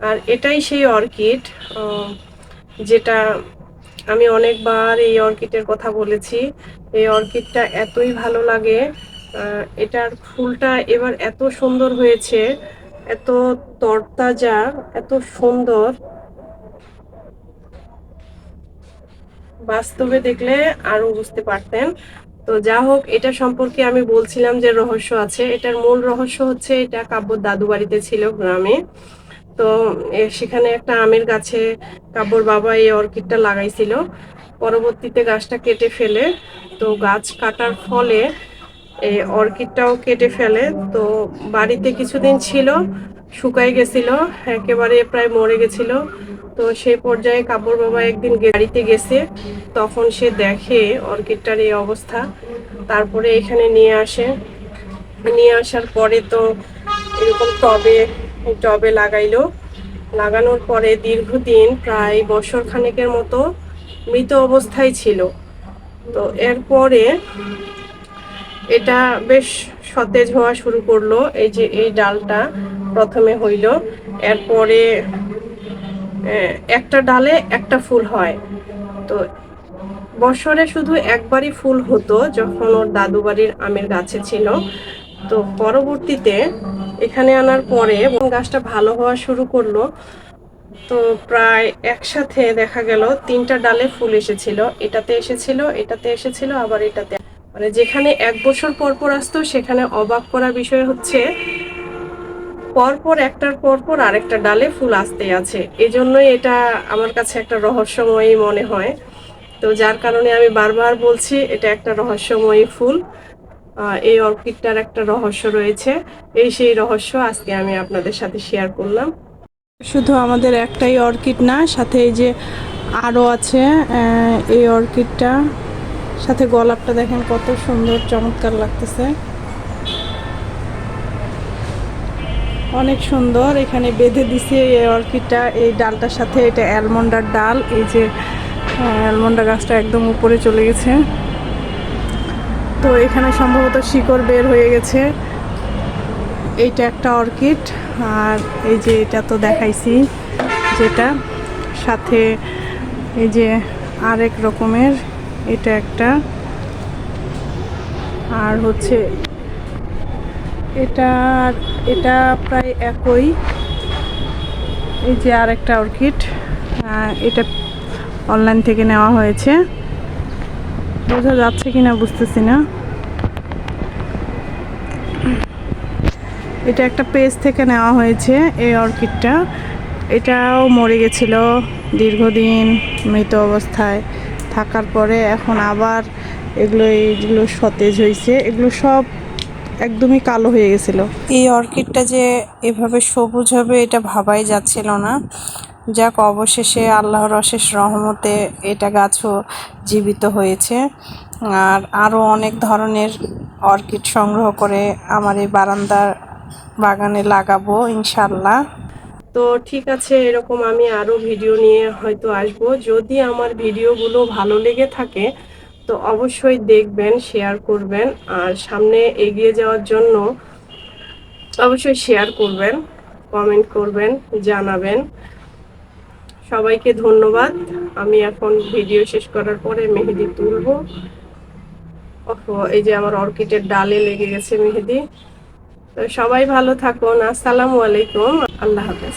আর এটাই সেই অর্কিড যেটা আমি অনেকবার এই অর্কিডের কথা বলেছি। এই অর্কিডটা এতই ভালো লাগে এটার ফুলটা এবার এত সুন্দর হয়েছে, এত তরতাজা, এত সুন্দর। বাস্তবে দেখলে আরও বুঝতে পারতেন। তো যা হোক, এটা সম্পর্কে আমি বলছিলাম যে রহস্য আছে। এটার মূল রহস্য হচ্ছে, এটা কাব্য দাদু বাড়িতে ছিল গ্রামে। তো সেখানে একটা আমের গাছে কাব্যর বাবা এই অর্কিডটা লাগাইছিল। পরবর্তীতে গাছটা কেটে ফেলে, তো গাছ কাটার ফলে এই অর্কিডটাও কেটে ফেলে। তো বাড়িতে কিছুদিন ছিল শুকাই গেছিল, একেবারে প্রায় মরে গেছিল। তো সেই পর্যায়ে কাপড় বাবা একদিন গাড়িতে গেছে, তখন সে দেখে অর্কিডটার এই অবস্থা। তারপরে এখানে নিয়ে আসে। নিয়ে আসার পরে তো এরকম টবে টবে লাগাইলো। লাগানোর পরে দীর্ঘদিন, প্রায় বছর খানেকের মতো মৃত অবস্থায় ছিল। তো এরপরে এটা বেশ সতেজ হওয়া শুরু করল, এই যে এই ডালটা প্রথমে হইল। এরপরে একটা ডালে একটা ফুল হয়। তো বছরে শুধু একবারই ফুল হতো, যখন ওর দাদু বাড়ির আমের গাছে ছিল। তো পরবর্তীতে এখানে আনার পরে গাছটা ভালো হওয়া শুরু করল। তো প্রায় একসাথে দেখা গেল, তিনটা ডালে ফুল এসেছিল। এটাতে এসেছিল এটাতে এসেছিল, আবার এটাতে। মানে যেখানে এক বছর পর পর আসতো, সেখানে অবাক করা বিষয় হচ্ছে পরপর একটার পরপর আরেকটা ডালে ফুল আসতে আছে। এই জন্যই এটা আমার কাছে একটা রহস্যময়ী মনে হয়। তো যার কারণে আমি বারবার বলছি, এটা একটা রহস্যময়ী ফুল। এই অর্কিডটার একটা রহস্য রয়েছে। এই সেই রহস্য আজকে আমি আপনাদের সাথে শেয়ার করলাম। শুধু আমাদের একটাই অর্কিড না, সাথে এই যে আরও আছে এই অর্কিডটা। সাথে গোলাপটা দেখেন কত সুন্দর, চমৎকার লাগতেছে। অনেক সুন্দর, এখানে বেঁধে দিছে এই অর্কিডটা, এই ডালটার সাথে, এটা অ্যালমন্ডার ডাল, এই যে অ্যালমন্ডা গাছটা একদম উপরে চলে গেছে। তো এখানে সম্ভবত শিকড় বের হয়ে গেছে। এইটা একটা অর্কিড, আর এই যে এটা তো দেখাইছি যেটা। সাথে এই যে আরেক রকমের, এটা একটা। আর হচ্ছে এটা এটা প্রায় একই। এই যে আরেকটা অর্কিড এটা অনলাইন থেকে নেওয়া হয়েছে। বোঝা যাচ্ছে কিনা বুঝতেছি না। এটা একটা পেজ থেকে নেওয়া হয়েছে এই অর্কিডটা। এটাও মরে গেছিল দীর্ঘদিন মৃত অবস্থায়। থাকার পরে এখন আবার এগুলো এইগুলো সতেজ হয়েছে। এগুলো সব একদমই কালো হয়ে গেছিল। এই অর্কিডটা যে এভাবে সবুজ হবে এটা ভাবাই যাচ্ছিল না। যাক, অবশেষে আল্লাহর অশেষ রহমতে এটা গাছও জীবিত হয়েছে। আর আরও অনেক ধরনের অর্কিড সংগ্রহ করে আমার এই বারান্দার বাগানে লাগাবো ইনশাল্লাহ তো ঠিক আছে, এরকম আমি আরও ভিডিও নিয়ে হয়তো আসব। যদি আমার ভিডিওগুলো ভালো লেগে থাকে, তো অবশ্যই দেখবেন, শেয়ার করবেন। আর সামনে এগিয়ে যাওয়ার জন্য অবশ্যই শেয়ার করবেন, কমেন্ট করবেন, জানাবেন। সবাইকে ধন্যবাদ। আমি এখন ভিডিও শেষ করার পরে মেহেদি তুলব। এই যে আমার অর্কিডের ডালে লেগে গেছে মেহেদি। তো সবাই ভালো থাকুন। আসসালামু আলাইকুম। আল্লাহ হাফেজ।